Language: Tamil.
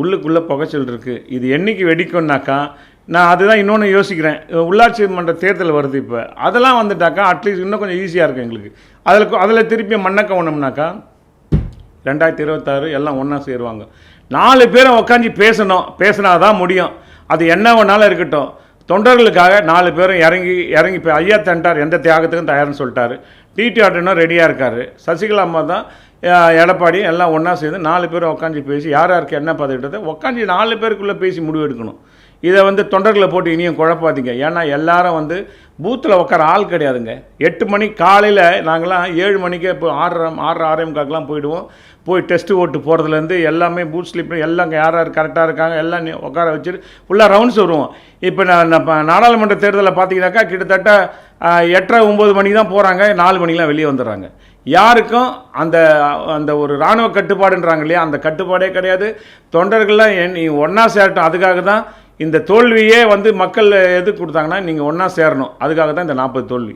உள்ளுக்குள்ளே புகைச்சல் இருக்குது இது என்றைக்கு வெடிக்கும்னாக்கா நான் அதுதான் இன்னொன்று யோசிக்கிறேன். உள்ளாட்சி மன்ற தேர்தல் வருது இப்போ. அதெல்லாம் வந்துட்டாக்கா அட்லீஸ்ட் இன்னும் கொஞ்சம் ஈஸியாக இருக்கும் எங்களுக்கு. அதில் அதில் திருப்பி மண்ணை கவனம்னாக்கா ரெண்டாயிரத்தி இருபத்தாறு எல்லாம் ஒன்றா சேருவாங்க. நாலு பேரும் உட்காந்து பேசணும். பேசினா தான் முடியும். அது என்ன வேணாலும் இருக்கட்டும். தொண்டர்களுக்காக நாலு பேரும் இறங்கி இறங்கி இப்போ ஐயா தண்டார் எந்த தியாகத்துக்கும் தயார்னு சொல்லிட்டாரு. டிடி ஆட்டனும் ரெடியாக இருக்கார். சசிகலா அம்மா தான் எடப்பாடி எல்லாம் ஒன்றா சேர்ந்து நாலு பேரும் உட்காந்து பேசி யார் யாருக்கு என்ன பதவிட்டதை உட்காந்து நாலு பேருக்குள்ளே பேசி முடிவு எடுக்கணும் இதை வந்து தொண்டர்களை போட்டு இனியும் குழப்பாதீங்க. ஏன்னா எல்லாரும் வந்து பூத்தில் உட்கார ஆள் கிடையாதுங்க. எட்டு மணி காலையில் நாங்களாம் ஏழு மணிக்கே இப்போ ஆறரை ஆறு ஆறே முக்காக்கெலாம் போயிடுவோம். போய் டெஸ்ட்டு ஓட்டு போகிறதுலேருந்து எல்லாமே பூத் ஸ்லிப் எல்லாம் யார் யார் கரெக்டாக இருக்காங்க எல்லாம் உட்கார வச்சுட்டு ஃபுல்லாக ரவுண்ட்ஸ் வருவோம். இப்போ நான் நாடாளுமன்ற தேர்தலில் பார்த்தீங்கன்னாக்கா கிட்டத்தட்ட எட்டரை ஒம்பது மணிக்கு தான் போகிறாங்க நாலு மணிக்கெலாம் வெளியே வந்துடுறாங்க. யாருக்கும் அந்த அந்த ஒரு இராணுவ கட்டுப்பாடுன்றாங்க இல்லையா? அந்த கட்டுப்பாடே கிடையாது. தொண்டர்கள்லாம் என் நீ ஒன்றா சேரட்டும். அதுக்காக தான் இந்த தோல்வியே வந்து மக்கள் எது கொடுத்தாங்கன்னா நீங்கள் ஒன்றா சேரணும். அதுக்காக தான் இந்த நாற்பது தோல்வி.